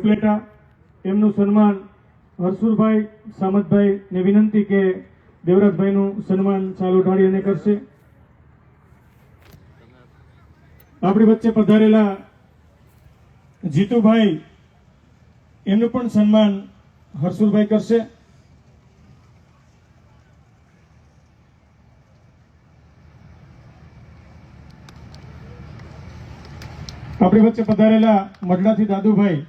ઉપલેટા, એમનું સન્માન હરસુરભાઈ સામતભાઈને વિનંતી કે દેવરાજભાઈનું સન્માન ચાલુ ઢાળી અને કરશે. આપણી વચ્ચે પધારેલા જીતુભાઈ, એમનું પણ સન્માન હર્ષુલભાઈ કરશે. આપણી વચ્ચે પધારેલા મઢડાથી દાદુભાઈ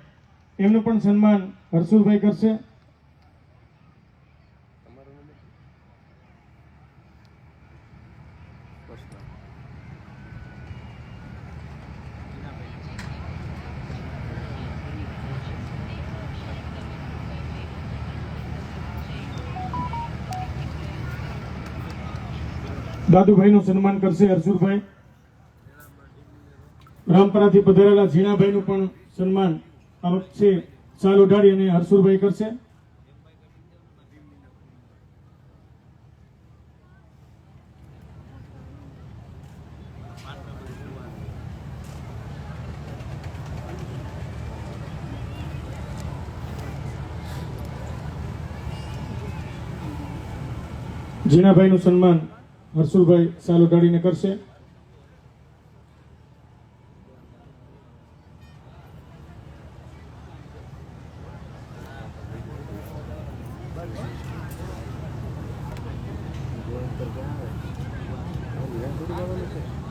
એમનું પણ સન્માન હરસુરભાઈ કરશે. દાદુભાઈનું સન્માન કરશે હરસુરભાઈ રામપરાથી પધારેલા ઝીણાભાઈનું પણ સન્માન આ છે ચાલ ઉઢાડી અને હરસુરભાઈ કરશે. ઝીણાભાઈનું સન્માન હર્ષુલભાઈ ચાલ ઉઢાડીને કરશે.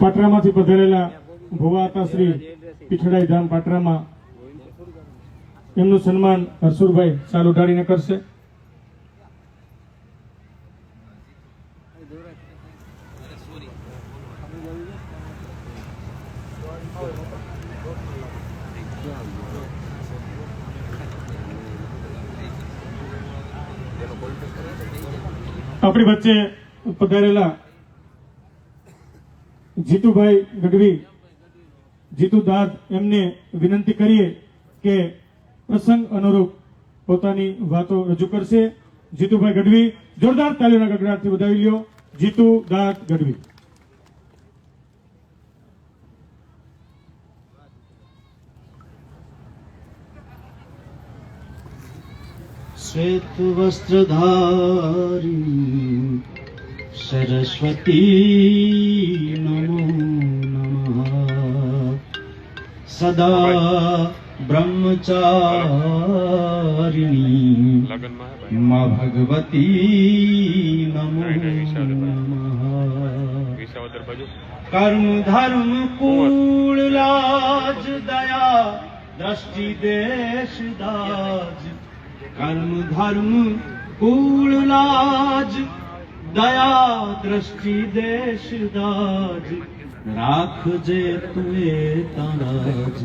પાટરામાંથી પધારેલા ભુવાતા શ્રી પીછડાઈ ધામ પાટરામાં એમનું સન્માન હરસુરભાઈ સાલ ઉઠાડીને કરશે. આપણી વચ્ચે પધારેલા જીતુભાઈ ગઢવી, જીતુ દાદ, એમને વિનંતી કરીએ કે પ્રસંગ અનુરૂપ પોતાની વાતો રજૂ કરશે. જીતુભાઈ ગઢવી, જોરદાર તાલીઓના ગગડાટથી વધાવી લ્યો. જીતુ દાદ ગઢવી. શ્વેત વસ્ત્રધારી સરસ્વતી નમો નમઃ સદા બ્રહ્મચારિણી મા ભગવતી નમો કર્મ ધર્મ કુળ લાજ દયા દ્રષ્ટિ દેશ દાજ કર્મ ધર્મ કૂળ લાજ દયા દ્રષ્ટિ દેશ દાજ રાખજે તુએ તારાજ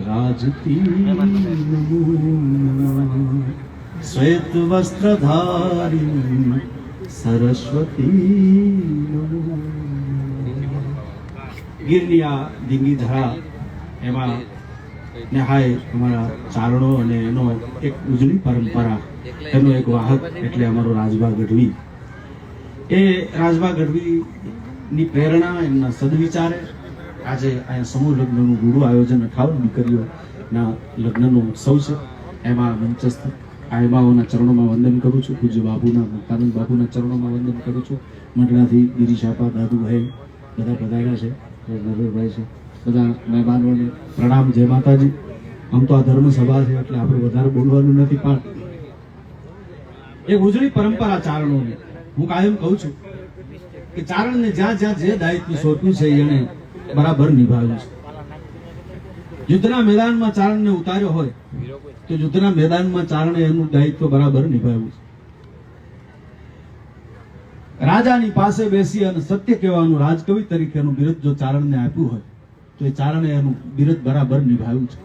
રાજતી શ્વેત વસ્ત્ર ધારી સરસ્વતી ગિરની આ ધરા એમાં નેહાય અમારા ચારણો અને એનો એક ઉજળી પરંપરા, એનો એક વાહક એટલે અમારો રાજભા ગઢવી. એ રાજભા ગઢવીની પ્રેરણા, એમના સદવિચારે આજે અહીંયા સમૂહ લગ્નનું ગુરુ આયોજન અઠાવન દીકરીઓના લગ્નનો ઉત્સવ છે. એમાં મંચસ્થ આયબાઓના ચરણોમાં વંદન કરું છું, પૂજ્ય બાપુના, મુક્તાનંદ બાપુના ચરણોમાં વંદન કરું છું. મંડળાથી ગિરીશાપા દાદુભાઈ બધા પધાર્યા છે નરભાઈ છે. બધા મહેમાનોને પ્રણામ, જય માતાજી. આમ તો આ ધર્મ સભા છે, એટલે આપણે વધારે બોલવાનું નથી, પણ એ ઉજળી પરંપરા ચારણોની. હું કાયમ કહું છું કે ચારણને જ્યાં જ્યાં જે દાયિત્વ સોંપ્યું છે, એને બરાબર નિભાવ્યું છે. યુદ્ધના મેદાનમાં ચારણને ઉતાર્યો હોય, તો યુદ્ધના મેદાનમાં ચારણે એનું દાયિત્વ બરાબર નિભાવ્યું છે. રાજાની પાસે બેસી અને સત્ય કહેવાનું રાજકવિ તરીકેનું બિરુદ જો ચારણને આપ્યું હોય તો એ ચારણે એનું બિરુદ બરાબર નિભાવ્યું છે.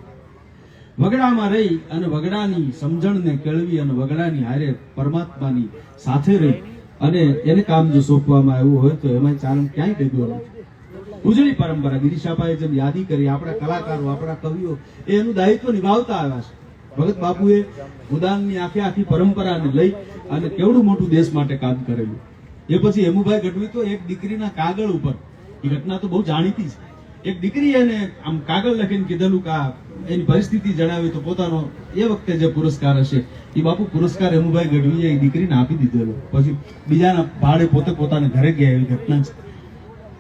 વગડામાં રહી અને વગડાની સમજણને કેળવી અને વગડાની હારે પરમાત્માની સાથે રહી અને એને કામ જો સોંપવામાં આવ્યું હોય તો એમાં ચારણ ક્યાંય ડગ્યો નથી ઉજળી પરંપરા ગિરીશાભાઈ જેમ યાદી કરી, આપણા કલાકારો, આપણા કવિઓ એ એનું દાયિત્વ નિભાવતા આવ્યા છે. ભગત બાપુએ ઉદાનની આખી આખી પરંપરાને લઈ અને કેવડું મોટું દેશ માટે કામ કરેલું. એ પછી હેમુભાઈ ગઢવી તો એક દીકરીના કાગળ ઉપર. એ ઘટના તો બહુ જાણીતી છે. એક દીકરી એને આમ કાગળ લખીને કીધેલું કે આ એની પરિસ્થિતિ જણાવી તો પોતાનો એ વખતે જે પુરસ્કાર હશે, એ બાપુ પુરસ્કાર હેમુભાઈ ગઢવીએ એ દીકરીને આપી દીધેલો. પછી બીજાના ભાડે પોતે પોતાના ઘરે ગયા એવી ઘટના છે.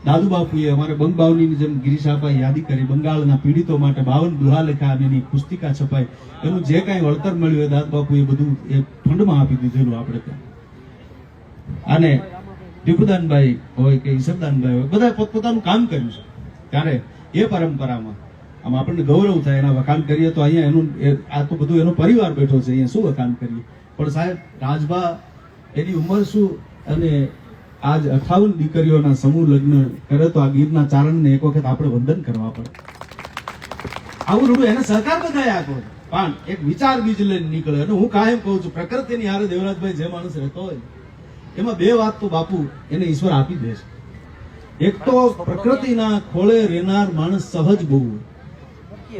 દાદુ બાપુએ અમારે બંગબાવની જેમ ગિરીશ યાદી કરી, બંગાળના પીડિતો માટે બાવન દુહા લખ્યા અને એની પુસ્તિકા છપાઈ. એનું જે કાંઈ વળતર મળ્યું દાદુ બાપુએ બધું એ ફંડમાં આપી દીધેલું આપણે અને દીપુદાનભાઈ હોય કે ઈશરદાનભાઈ હોય બધા પોતપોતાનું કામ કર્યું છે. ત્યારે એ પરંપરામાં આમ આપણને ગૌરવ થાય, એના વખાણ કરીએ તો અહીંયા એનું આ તો બધું એનો પરિવાર બેઠો છે, અહીંયા શું વખાણ કરીએ? પણ સાહેબ, રાજભા એની ઉંમર શું? અને આજ અઠાવન દીકરીઓના સમૂહ લગ્ન કરે તો આ ગીરના ચારણને એક વખત આપણે વંદન કરવા પડે. આવું રૂડું એને સહકાર બધાએ આપ્યો. પણ એક વિચાર બીજ લઈને નીકળે. અને હું કાયમ કહું છું, પ્રકૃતિની હારે દેવરાજભાઈ જે માણસ રહેતો હોય, એમાં બે વાત તો બાપુ એને ઈશ્વર આપી દે છે એક તો પ્રકૃતિના ખોળે રહેનાર માણસ સહજ બહુ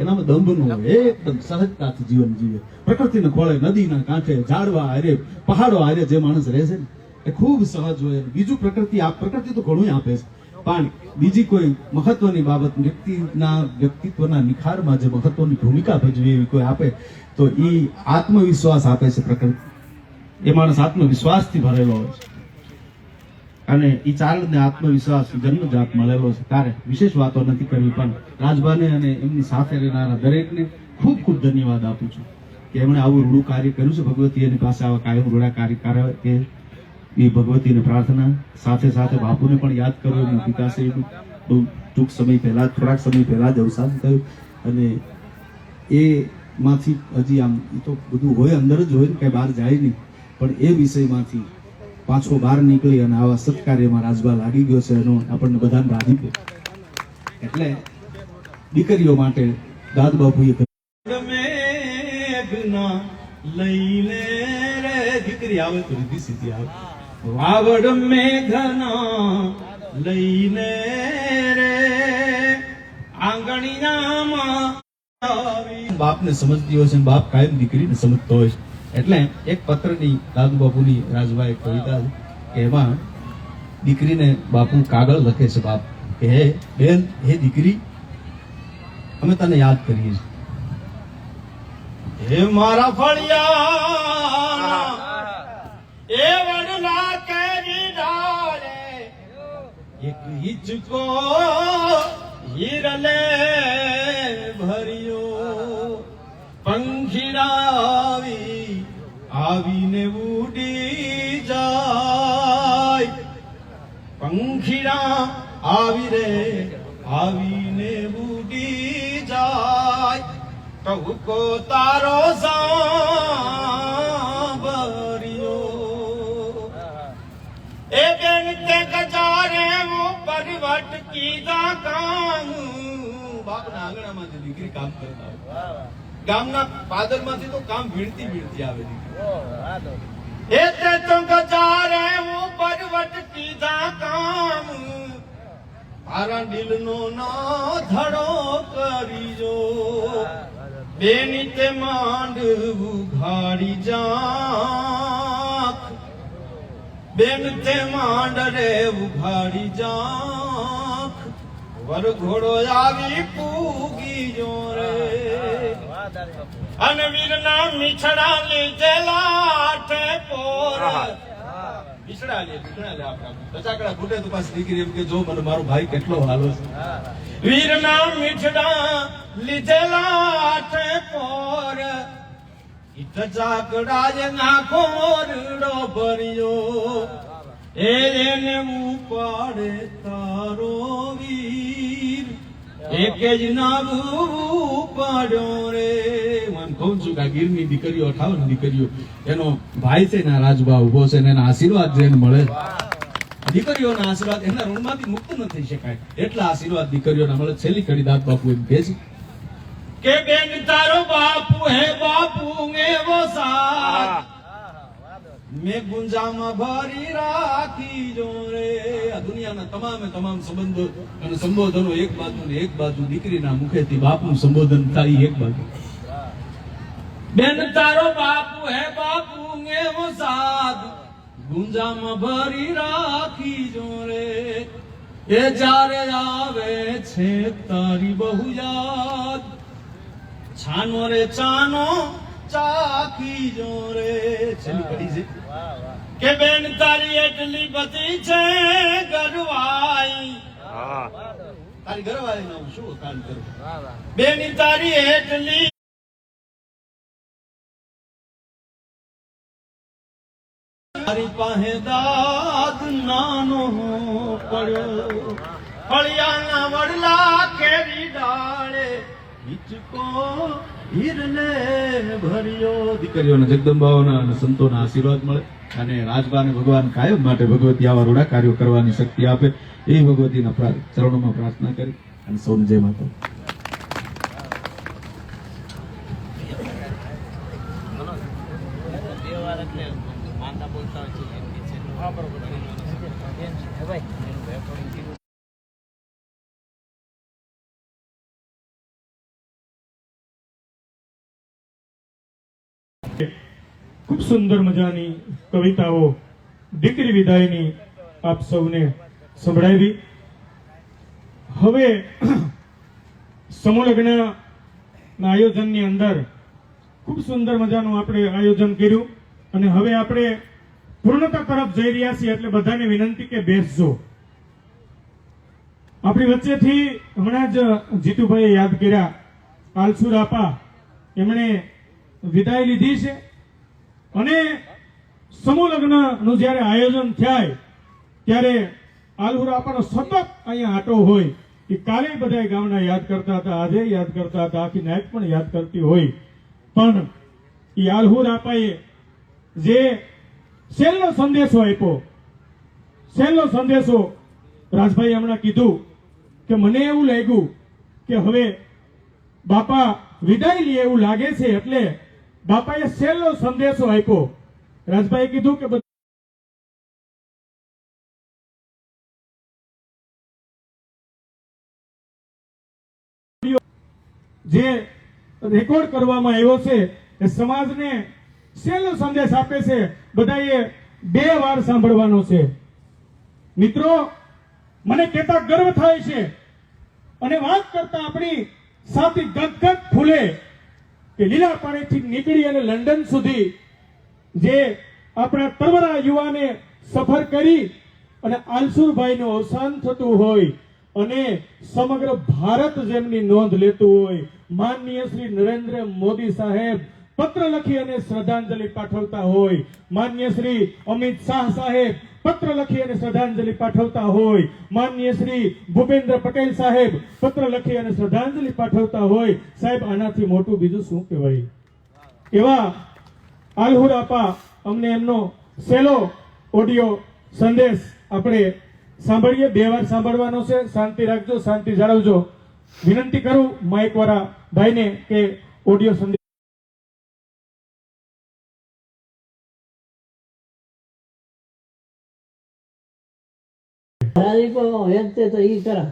એનામાં દંભ નો હોય એકદમ સહજતાથી જીવન જીવે. પ્રકૃતિના ખોળે નદીના કાંઠે, ઝાડવા હારે, પહાડો હારે જે માણસ રહે છે એ ખૂબ સહજ હોય. બીજું પ્રકૃતિ, આ પ્રકૃતિ તો ઘણું આપે છે. પણ બીજી કોઈ મહત્વની બાબત, વ્યક્તિના, વ્યક્તિત્વના નિખારમાં જે મહત્વની ભૂમિકા ભજવે એવી કોઈ આપે, તો એ આત્મવિશ્વાસ આપે છે પ્રકૃતિ. એ માણસ આત્મવિશ્વાસથી ભરેલો હોય છે. અને એ ચારણને આત્મવિશ્વાસ જન્મજાત મળેલો છે. તારે વિશેષ વાતો નથી કરવી, પણ રાજભાને અને એમની સાથે રહેનારા દરેકને ખૂબ ખૂબ ધન્યવાદ આપું છું કે એમણે આવું રૂડું કાર્ય કર્યું છે. ભગવતી એની પાસે આવા કાયમ રૂડા કાર્ય કરે કે એ ભગવતીને પ્રાર્થના સાથે સાથે બાપુને પણ યાદ કરો એમના પિતાશ્રીનું બહુ ટૂંક સમય પહેલાં, થોડાક સમય પહેલાં જ અવસાન થયું. અને એ માંથી હજી આમ એ તો બધું હોય, અંદર જ હોય ને, કઈ બહાર જાય નહીં. પણ એ વિષયમાંથી પાછો બહાર નીકળી અને આવા સત્કાર્યમાં રાજભા લાગી ગયો છે એનો આપણને બધાને રાધી એટલે દીકરીઓ માટે દાદ બાપુએ રે. સીધી આવે વાવડ મેઘના લઈને રે. આંગણિયામાં બાપને સમજતી હોય છે બાપ કાયમ દીકરીને સમજતો હોય છે. એટલે એક પત્રની દાદુ બાપુની રાજભાઈ કવિતા એમાં દીકરીને બાપુ કાગળ લખે છે બાપ. કે, હે, બેન, હે દીકરી, અમે તને યાદ કરીએ છીએ. હે મારા ફળિયા એ વડલા કરી ડાળે, એક હિચકો હિરલે આવીને ઉડી જાય. પંખીરા આવી રે, આવીને ઉડી જાય. ટહુકો તારો સાંભળ્યો. એ બેન તે કચારે હું પરવટ કીધા કામ. બાપના આંગણામાંથી દીકરી કામ કરતા ગામના પાદરમાંથી તો કામ ભીડતી ભીડતી આવે દીકરી એ તે. ગજારે હું પરવટ કીધા કામ. તારા દિલનો ના ધડો કરીજો બેની તે માંડ ઉઘાડી જાખ બેન તે માંડ રે ઉઘાડી જાખ વર ઘોડો આવી રે અને વીરના મીઠડા લીધેલા આઠે પોર. મીઠડા લે મીઠડા લે આપણા બચાકડા ફૂટે તો પાછી દીકરી એમ કે જો મને મારો ભાઈ કેટલો હાલો છે. વીરના મીઠડા લીધેલા આઠે પોર. ઈટ ચાકડા નાખો રડો ભર્યો. એને એને ઉપાડે તારો વીર. એક જ નામ ઉપાડ્યો રે. હું કહું છું કે ગીરની દીકરીઓ અઠાવન દીકરીઓ એનો ભાઈ છે ને આ રાજભા ઊભો છે ને એના આશીર્વાદ જેને મળે. દીકરીઓના આશીર્વાદ એના ઋણમાંથી મુક્ત ન થઈ શકાય. એટલા આશીર્વાદ દીકરીઓના મળે. છેલ્લી કડી દાદ બાપુ એમ કહે છે. કે બેન તારો બાપુ હે બાપુ મેવો સાથ મેં ગુંજામાં ભરી રાખી જો રે. આ દુનિયાના તમામે તમામ સંબંધો અને સંબોધનો એક બાજુ ને એક બાજુ દીકરીના મુખેથી બાપનું સંબોધન થાય એક બાજુ. બેન, તારો બાપુ હે બાપુ, એવો સાથ ગુંજામાં ભરી રાખી જો રે. એ જ્યારે આવે છે તારી બહુ યાદ. છાનો રે ચાનો ચાખી જો રે. છે. કે બેન તારી એટલી બધી છે ગરવાઈ. તારી ગરવાઈ નું શું કામ કરું? બેન તારી એટલી તારી પાસે દાદ નાનો પડ્યો. ફળિયાના વડલા કેરી ડાળે હિચકો હીરને ભર્યો દીકરીઓને જગદંબાઓના અને સંતોના આશીર્વાદ મળે અને રાજબાને ભગવાન કાયમ માટે ભગવતી આવા રૂડા કાર્યો કરવાની શક્તિ આપે એ ભગવતીના ચરણોમાં પ્રાર્થના કરી અને સૌને જય માતા ખૂબ સુંદર મજાની કવિતાઓ, દીકરી વિદાયની આપ સૌને સંભળાવી. હવે સમલગ્ન લગ્નના આયોજનની અંદર ખૂબ સુંદર મજાનું આપણે આયોજન કર્યું અને હવે આપણે પૂર્ણતા તરફ જઈ રહ્યા છીએ એટલે બધાને વિનંતી કે બેસજો. આપણી વચ્ચેથી હમણાં જ જીતુભાઈએ યાદ કર્યા, આલસુર આપા, એમણે વિદાય લીધી છે. અને સમૂહ લગ્નનું જ્યારે આયોજન થાય, ત્યારે આલહુરા આપવાનો સતત અહીંયા આટો હોય. એ કાલે બધા ગામના યાદ કરતા હતા, આજે યાદ કરતા હતા, આખી નાયક પણ યાદ કરતી હોય. પણ એ આલહુર જે છેલ્લો સંદેશો આપ્યો. છેલ્લો સંદેશો રાજભાઈ હમણાં કીધું કે મને એવું લાગ્યું કે હવે બાપા વિદાય લે એવું લાગે છે એટલે બાપાએ છેલ્લો સંદેશો આપ્યો. રાજભાઈએ કીધું કે જે રેકોર્ડ કરવામાં આવ્યો છે, એ સમાજને છેલ્લો સંદેશ આપે છે. બધાએ બે વાર સાંભળવાનો છે. મિત્રો, મને કહેતા ગર્વ થાય છે. અને વાત કરતા આપણી સાથી ગદગદ ફૂલે. કે લીલા પાણીથી નીકળી અને લંડન સુધી જે આપણા તરવરા યુવાને સફર કરી અને આલસુરભાઈનું અવસાન થતું હોય અને સમગ્ર ભારત જેમની નોંધ લેતું હોય, માનનીય શ્રી નરેન્દ્ર મોદી સાહેબ પત્ર લખી અને શ્રદ્ધાંજલિ પાઠવતા હોય માન્ય શ્રી અમિત શાહ સાહેબ પત્ર લખી અને શ્રદ્ધાંજલિ પાઠવતા હોય. માન્ય શ્રી ભૂપેન્દ્ર પટેલ સાહેબ, પત્ર લખી અને શ્રદ્ધાંજલિ પાઠવતા હોય. સાહેબ, આનાથી મોટું બીજું શું કહેવાય? એવા આલહુર અમને એમનો સેલો ઓડિયો સંદેશ આપણે સાંભળીએ. બે વાર સાંભળવાનો છે. શાંતિ રાખજો, શાંતિ જાળવજો. વિનંતી કરું માઇકવાળા ભાઈને કે ઓડિયો સંદેશ તારીખો હેતે તો ઈ કરા.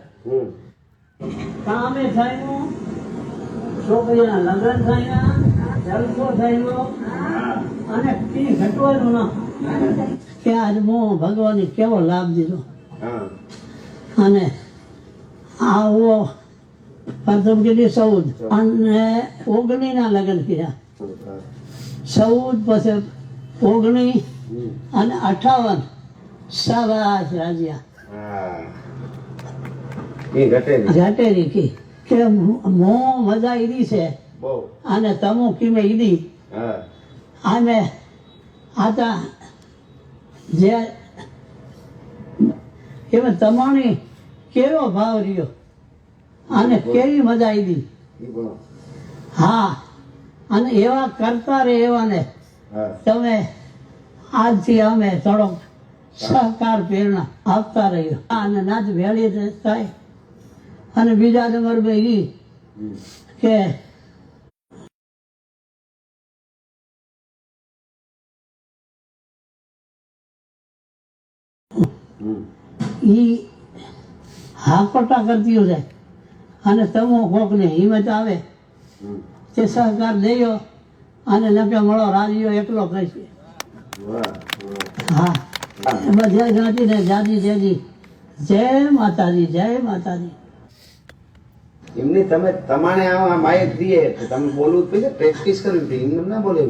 કામે થયું છોકરીના લગ્ન થયા જલસો થયો અને ઈ ઘટવાનું ના કે આજ હું ભગવાને કેવો લાભ દીધો. અને આવો પ્રથમ કીધી ચૌદ. અને ઓગણી ના લગ્ન કર્યા. ચૌદ પછી ઓગણી અને અઠાવન. સાબાસ રાજ્યા એ ઘટે જાતે રીખી કે? મો મજા ઈદી છે અને તમો કિમે ઈદી અને આતા જે એમાં તમારી કેવો ભાવ રહ્યો? અને કેવી મજા આવી હા. અને એવા કરતા રે એવાને. ને તમે આજથી અમે થોડોક સહકાર પ્રેરણા આપતા રહ્યો અને નાચ વેળી થાય. અને બીજા નંબર બે. કે ઈ હાકોટા કરતી હોય અને તમો કોકને હિંમત આવે તે સહકાર દેયો અને નકે મળો રાજીઓ એકલો કહીશે. વાહ હા બધા જ્ઞાતિને જાતિ જેજી. જય માતાજી જય માતાજી. એમની તમે તમારે આ માઇક દીએ તો તમે બોલવું જ પ્રેક્ટિસ કરવી પડે એમને ના બોલે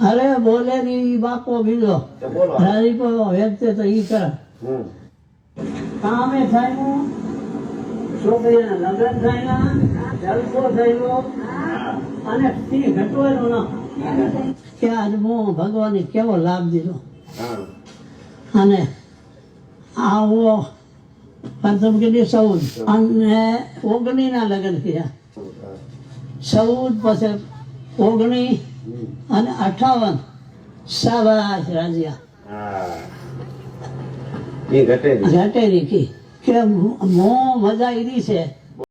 અરે બોલે ની બાપો બીજો. તો ઈ કરે. કામે થયું છોકરીના લગ્ન અને ફી ઘટવાનો. ના કે આજ હું ભગવાને કેવો લાભ દીધો? અને આવો પંચમ કીધી સૌદ. અને ઓગણીના લગ્ન થયા. સૌદ પછી ઓગણી અને અઠાવન. શાબાશ રાજીયા. ઘટે કી કે મો મજા ઈરી છે.